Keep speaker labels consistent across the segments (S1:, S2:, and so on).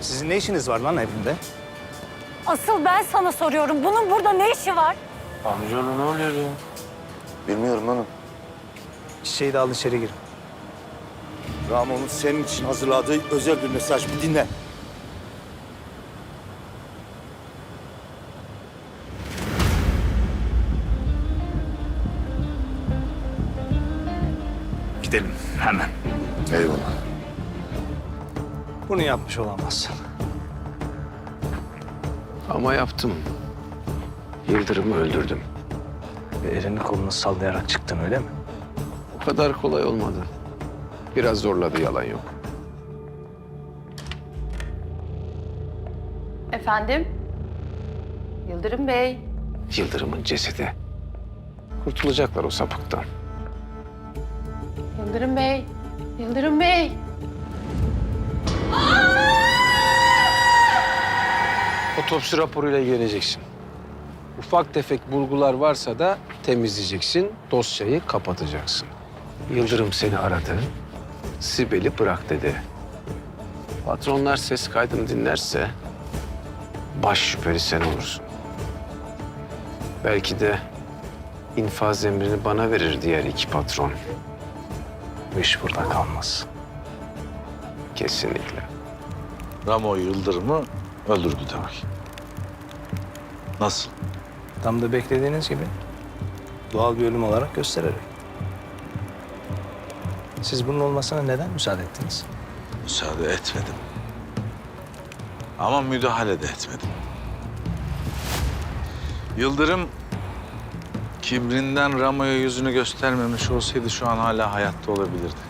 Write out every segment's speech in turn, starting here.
S1: Sizin ne işiniz var lan evimde?
S2: Asıl ben sana soruyorum. Bunun burada ne işi var?
S3: Amcaoğlu ne oluyor ya?
S4: Bilmiyorum hanım.
S1: Çiçeği de al içeri girin.
S4: Ramon'un senin için hazırladığı özel bir mesaj. Bir dinle.
S1: Gidelim hemen.
S4: Eyvallah.
S1: Bunu yapmış olamazsın.
S3: Ama yaptım. Yıldırım'ı öldürdüm.
S1: Ve elini kolunu sallayarak çıktın öyle mi?
S3: O kadar kolay olmadı. Biraz zorladı yalan yok.
S5: Efendim? Yıldırım Bey.
S3: Yıldırım'ın cesedi. Kurtulacaklar o sapıktan.
S5: Yıldırım Bey. Yıldırım Bey.
S3: Otopsi raporuyla geleceksin. Ufak tefek bulgular varsa da temizleyeceksin, dosyayı kapatacaksın. Yıldırım seni aradı, Sibel'i bırak dedi. Patronlar ses kaydını dinlerse baş şüpheli sen olursun. Belki de infaz emrini bana verir diğer iki patron.
S1: Bu iş burada kalmaz.
S3: Kesinlikle.
S6: Ramo Yıldırım'ı öldürdü demek. Nasıl?
S1: Tam da beklediğiniz gibi. Doğal bir ölüm olarak göstererek. Siz bunun olmasına neden müsaade ettiniz?
S6: Müsaade etmedim. Ama müdahale de etmedim. Yıldırım kibrinden Ramo'ya yüzünü göstermemiş olsaydı şu an hala hayatta olabilirdi.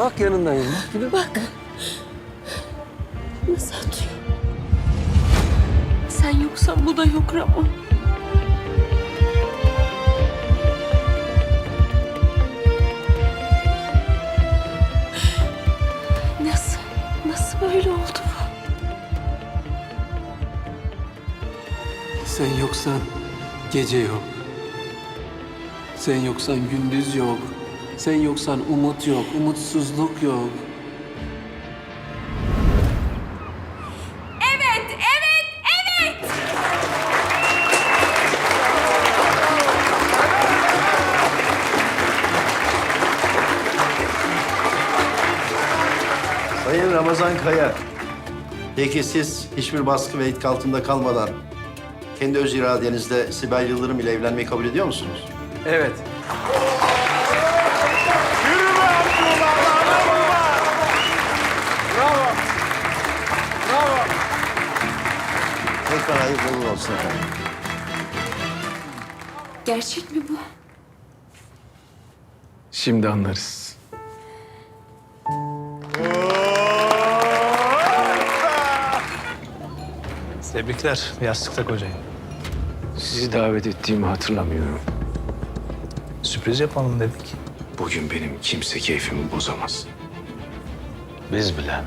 S3: Bak yanındayım. Bak gülüm.
S7: Nasıl atıyor? Sen yoksan bu da yok Ramo. Nasıl? Nasıl böyle oldu bu?
S8: Sen yoksan gece yok. Sen yoksan gündüz yok. Sen yoksan umut yok, umutsuzluk yok.
S9: Sayın Ramazan Kaya, peki siz hiçbir baskı ve itki altında kalmadan kendi öz iradenizle Sibel Yıldırım ile evlenmeyi kabul ediyor musunuz?
S8: Evet.
S9: Hayırlı uğurlu olsun efendim.
S7: Gerçek mi bu?
S3: Şimdi anlarız.
S1: Tebrikler. Yastıkta kocayın.
S3: Sizi davet ettiğimi hatırlamıyorum.
S1: Sürpriz yapalım dedik.
S3: Bugün benim kimse keyfimi bozamaz.
S1: Biz bile.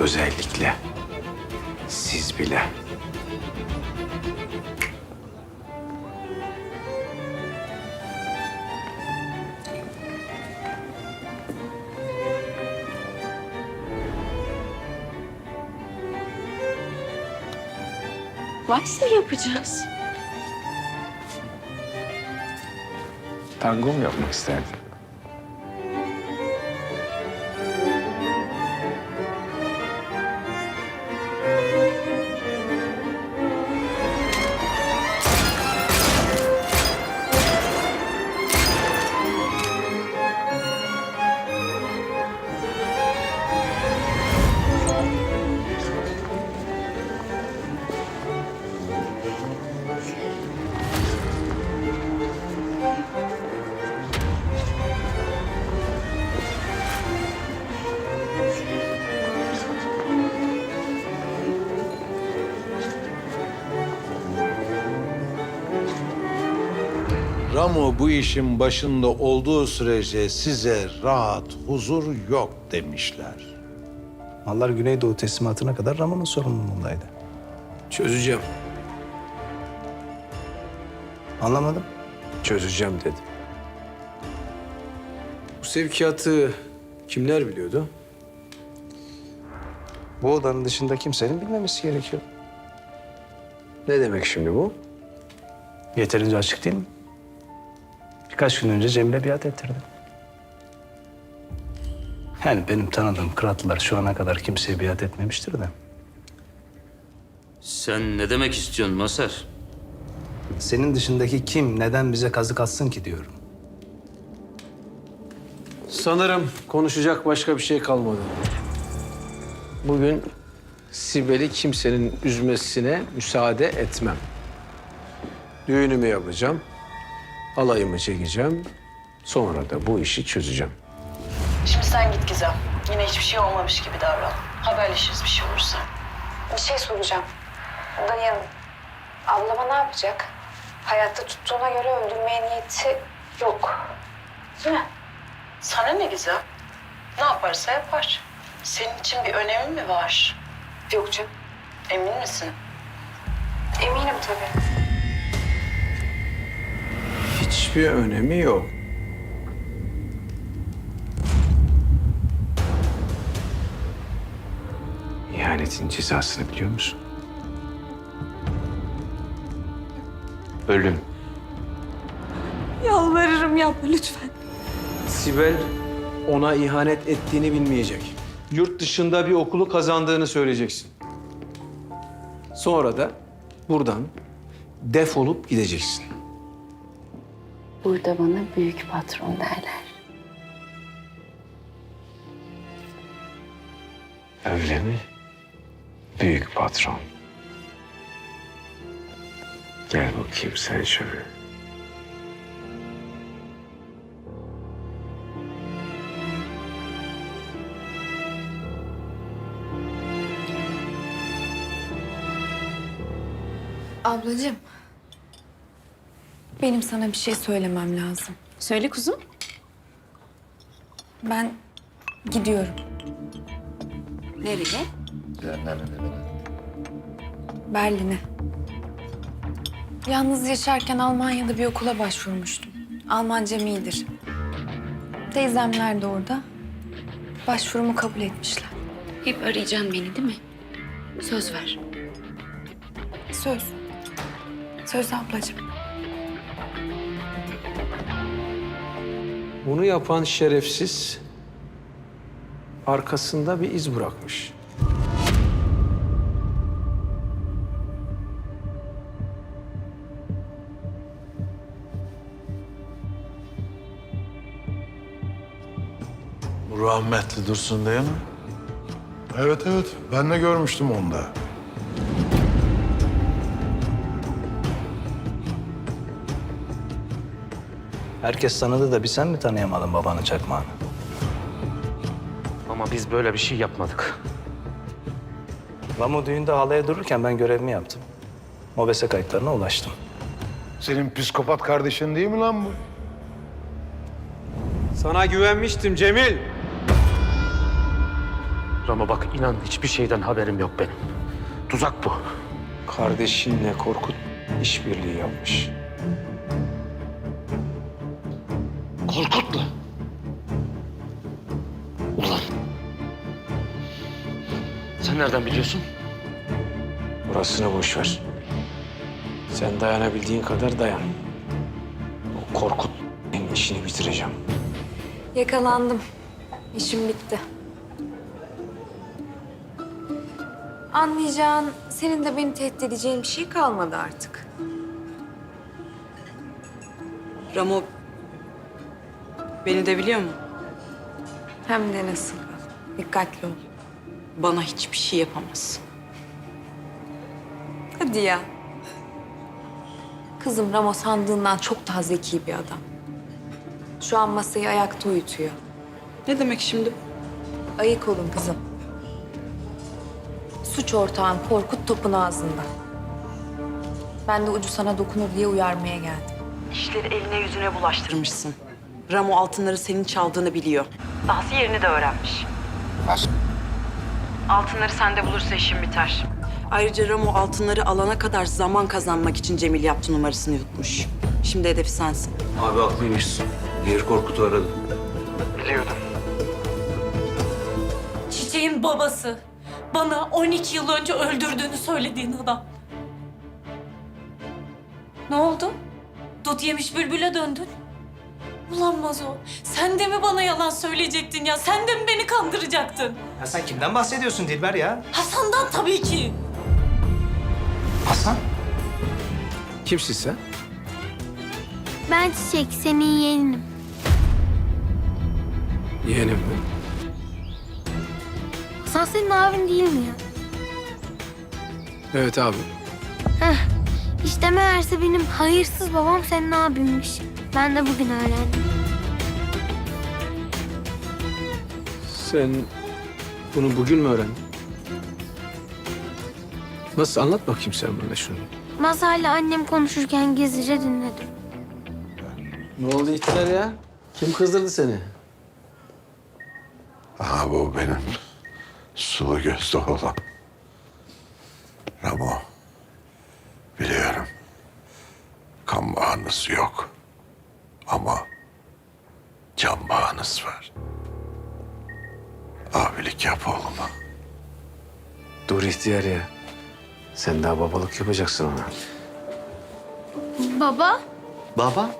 S3: Özellikle bile.
S7: Vals mı yapacağız?
S3: Tango mu yapmak isterdin?
S10: Ramo bu işin başında olduğu sürece size rahat, huzur yok demişler.
S1: Mallar Güneydoğu teslimatına kadar Ramon'un sorumluluğundaydı.
S8: Çözeceğim.
S1: Anlamadım.
S8: Çözeceğim dedim. Bu sevkiyatı kimler biliyordu?
S1: Bu odanın dışında kimsenin bilmemesi gerekiyor.
S8: Ne demek şimdi bu?
S1: Yeterince açık değil mi? Birkaç gün önce Cemile biat ettirdi. Yani benim tanıdığım kıratlılar şu ana kadar kimseye biat etmemiştir de.
S11: Sen ne demek istiyorsun Masar?
S1: Senin dışındaki kim neden bize kazık atsın ki diyorum.
S8: Sanırım konuşacak başka bir şey kalmadı. Bugün Sibel'i kimsenin üzmesine müsaade etmem. Düğünümü yapacağım, alayımı çekeceğim. Sonra da bu işi çözeceğim.
S7: Şimdi sen git Gizem. Yine hiçbir şey olmamış gibi davran. Haberleşiriz bir şey olursa.
S2: Bir şey soracağım. Dayın ablama ne yapacak? Hayatta tuttuğuna göre öldürmeye niyeti yok. Değil mi?
S7: Sana ne Gizem? Ne yaparsa yapar. Senin için bir önemi mi var?
S2: Yok canım.
S7: Emin misin?
S2: Eminim tabii.
S8: Hiçbir önemi yok. İhanetin cezasını biliyor musun? Ölüm.
S7: Yalvarırım yapma lütfen.
S8: Sibel ona ihanet ettiğini bilmeyecek. Yurt dışında bir okulu kazandığını söyleyeceksin. Sonra da buradan defolup gideceksin.
S5: Burada bana büyük patron derler.
S8: Öyle mi? Büyük patron. Gel bakayım sen şöyle.
S2: Ablacığım. Benim sana bir şey söylemem lazım.
S5: Söyle kuzum.
S2: Ben gidiyorum.
S5: Nereye?
S2: Berlin'e. Yalnız yaşarken Almanya'da bir okula başvurmuştum. Almancam iyidir. Teyzemler de orada. Başvurumu kabul etmişler.
S5: Hep arayacaksın beni değil mi? Söz ver.
S2: Söz. Söz ablacığım.
S8: Bunu yapan şerefsiz arkasında bir iz bırakmış.
S10: Bu rahmetli Dursun değil mi?
S12: Evet evet ben de görmüştüm onda.
S1: Herkes tanıdı da bir sen mi tanıyamadın babanın çakmağını?
S11: Ama biz böyle bir şey yapmadık.
S1: Ramo düğünde halaya dururken ben görevimi yaptım. Mobese kayıtlarına ulaştım.
S12: Senin psikopat kardeşin değil mi lan bu?
S8: Sana güvenmiştim Cemil.
S11: Ramo bak inan hiçbir şeyden haberim yok benim. Tuzak bu.
S8: Kardeşinle Korkut işbirliği yapmış.
S11: Korkutma. Ulan. Sen nereden biliyorsun?
S8: Burasını boş ver. Sen dayanabildiğin kadar dayan. O Korkut işini bitireceğim.
S2: Yakalandım. İşim bitti. Anlayacağın, senin de beni tehdit edeceğin bir şey kalmadı artık.
S7: Ramo beni de biliyor mu?
S2: Hem de nasıl. Dikkatli ol.
S7: Bana hiçbir şey yapamaz.
S2: Hadi ya. Kızım Ramo sandığından çok daha zeki bir adam. Şu an masayı ayakta uyutuyor.
S7: Ne demek şimdi?
S2: Ayık olun kızım. Suç ortağın Korkut topun ağzında. Ben de ucu sana dokunur diye uyarmaya geldim.
S7: İşleri eline yüzüne bulaştırmışsın. Ramo altınları senin çaldığını biliyor. Dahası yerini de öğrenmiş.
S6: Nasıl?
S7: Altınları sende bulursa işin biter. Ayrıca Ramo altınları alana kadar zaman kazanmak için Cemil yaptı numarasını yutmuş. Şimdi hedefi sensin.
S13: Abi haklıymışsın. Diğer Korkut'u aradım.
S5: Çiçeğin babası. Bana 12 yıl önce öldürdüğünü söylediğin adam. Ne oldu? Dut yemiş bülbüle döndün. Ulan Mazo, sen de mi bana yalan söyleyecektin ya? Sen de mi beni kandıracaktın?
S1: Ya sen kimden bahsediyorsun Dilber ya?
S5: Hasan'dan tabii ki.
S1: Hasan?
S3: Kimsin sen?
S14: Ben Çiçek, senin yeğenim.
S3: Yeğenim mi?
S14: Hasan senin abin değil mi ya?
S3: Evet abi.
S14: İşte meğerse benim hayırsız babam senin abimmiş. Ben de bugün öğrendim.
S3: Sen bunu bugün mü öğrendin? Nasıl anlat bakayım sen bana şunu.
S14: Masayla annem konuşurken gizlice dinledim.
S3: Ne oldu ihtiyar ya? Kim kızdırdı seni?
S12: Ha bu benim sulu gözlü oğlan. Ramo. Biliyorum. Kan bağınız yok. Can bağınız var. Abilik yap oğluma.
S3: Dur ihtiyar ya. Sen daha babalık yapacaksın ona.
S14: Baba,
S4: Baba?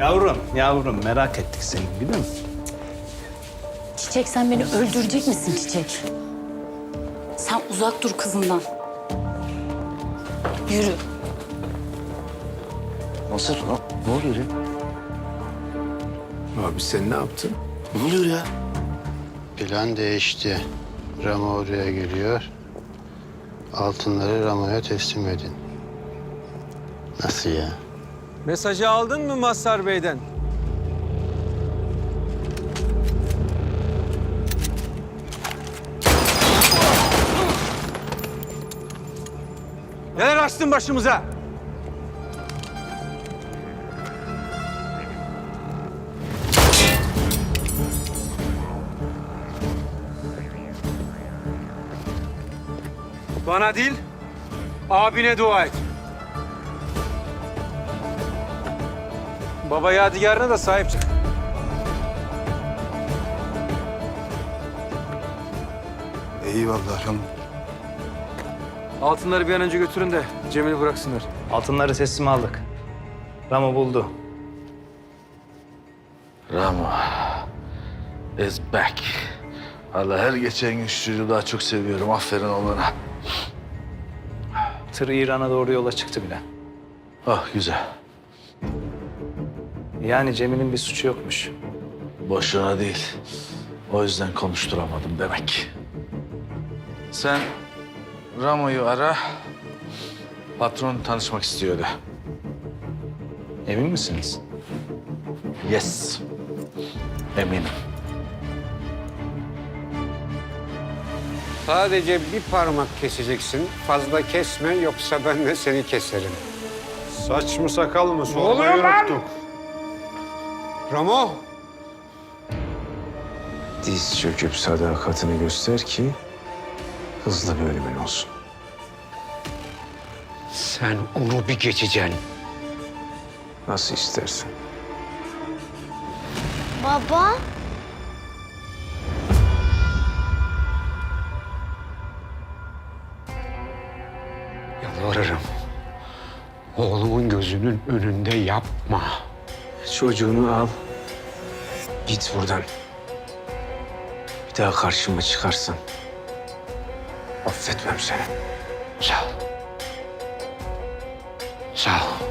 S1: Yavrum, yavrum merak ettik seni biliyor musun?
S5: Çiçek sen beni öldürecek misin Çiçek? Sen uzak dur kızından. Yürü.
S4: Nasıl? Ne oluyor ya?
S3: Abi sen ne yaptın?
S4: Ne oluyor ya?
S13: Plan değişti. Ramo oraya geliyor. Altınları Ramo'ya teslim edin. Nasıl ya?
S15: Mesajı aldın mı Mazhar Bey'den? Neler açtın başımıza? Bana değil, abine dua et. Baba yadigarına da sahip çık.
S12: Eyvallah Ramo.
S15: Altınları bir an önce götürün de Cemil'i bıraksınlar.
S1: Altınları teslim aldık. Ramo buldu.
S6: Ramo is back. Allah her geçen gün şu çocuğu daha çok seviyorum. Aferin oğlana.
S1: Tır İran'a doğru yola çıktı bile.
S6: Ah güzel.
S1: Yani Cemil'in bir suçu yokmuş.
S6: Boşuna değil. O yüzden konuşturamadım demek. Sen Ramo'yu ara. Patron tanışmak istiyordu.
S1: Emin misiniz?
S6: Yes. Eminim.
S15: Sadece bir parmak keseceksin. Fazla kesme yoksa ben de seni keserim.
S12: Saç mı sakal mı sormayı unuttuk.
S15: Ramo!
S3: Diz çöküp sadakatini göster ki hızlı bir ölümün olsun.
S15: Sen onu bir geçeceksin.
S3: Nasıl istersen.
S14: baba.
S15: Oğlumun gözünün önünde yapma.
S3: Çocuğunu al. Git buradan. Bir daha karşıma çıkarsan affetmem seni.
S15: Sağ ol. Sağ ol.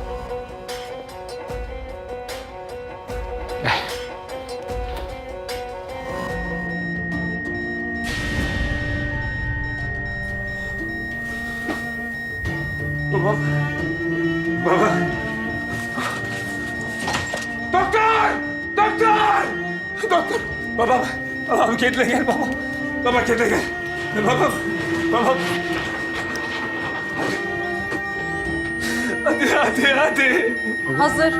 S8: Babam, babam kendine gel baba. Baba kendine gel. Babam, babam.
S1: Hadi hadi hadi.
S8: Hazır.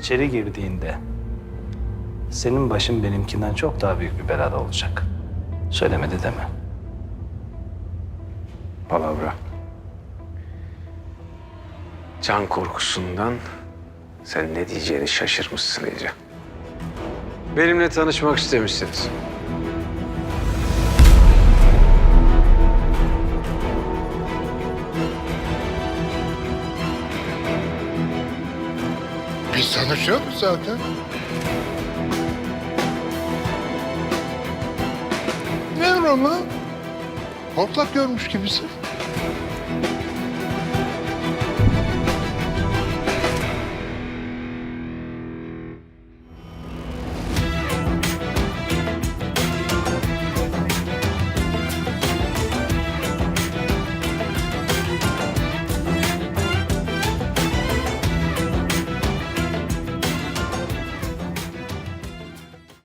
S1: İçeri girdiğinde senin başın benimkinden çok daha büyük bir belada olacak. Söylemedi deme.
S3: Palavra. Can korkusundan sen ne diyeceğini şaşırmışsın iyice. Benimle tanışmak istemişsiniz.
S16: Biz tanışıyoruz zaten. Ne Roma? Hortlak görmüş gibisin.